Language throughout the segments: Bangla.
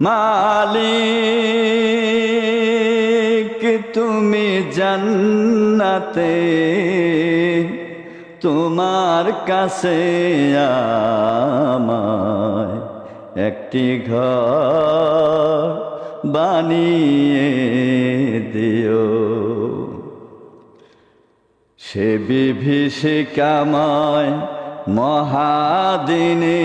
মালিক তুমি জান্নাতে তোমার কাছে আমায় একটি ঘর বানিয়ে দিও। সে বিভীষিকাময় মহাদিনে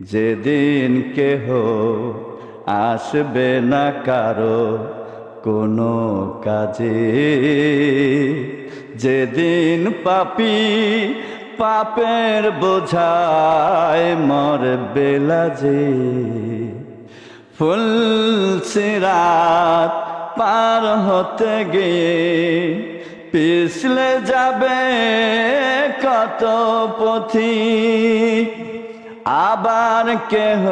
যেদিন কেহ আসবে না কারও কোনো কাজে, যেদিন পাপি পাপের বোঝায় মর বেলাজে ফুল সিরাত পার হতে গিয়ে পিছলে যাবে কত পথিক। আবার কেহ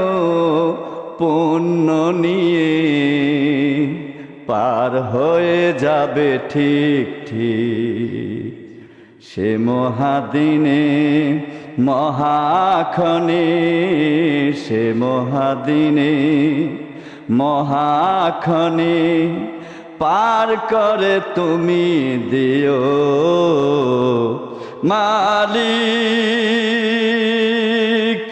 পুণ্য নিয়ে পার হয়ে যাবে ঠিক ঠিক। সে মহাদিনে মহাখনে, সে মহাদিনে মহাখনে পার করে তুমি দিও মালিক।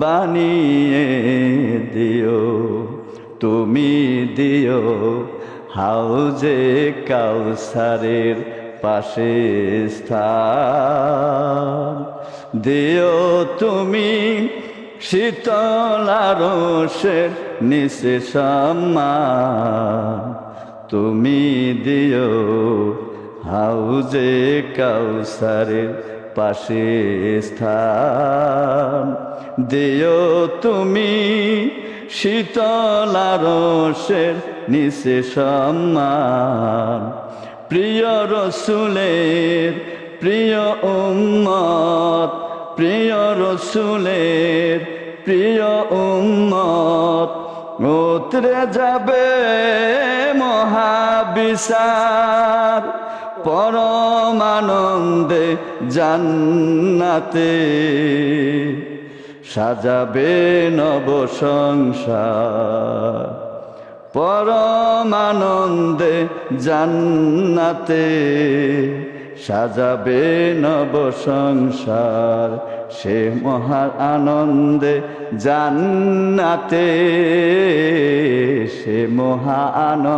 বানিয়ে দিও, তুমি দিও হাউজে কাউসারের পাশে স্থান। দিও তুমি শীতল আরশের নিচে সম্মান। তুমি দিও হাউজে কাউসারের পাশে স্থান। দিও তুমি শীতল আরশের নিচে সম্মান। প্রিয় রসুলের, প্রিয় উম্মত, প্রিয় রসুলের, প্রিয় উম্মত। উতরে যাবে মহাবিসার পরমানন্দে জান্নাতে সাজাবে নব সংসার। পরমানন্দে জান্নাতে সাজাবে নব সংসার। সে মহা আনন্দে জান্নাতে, সে মহা আনন্দ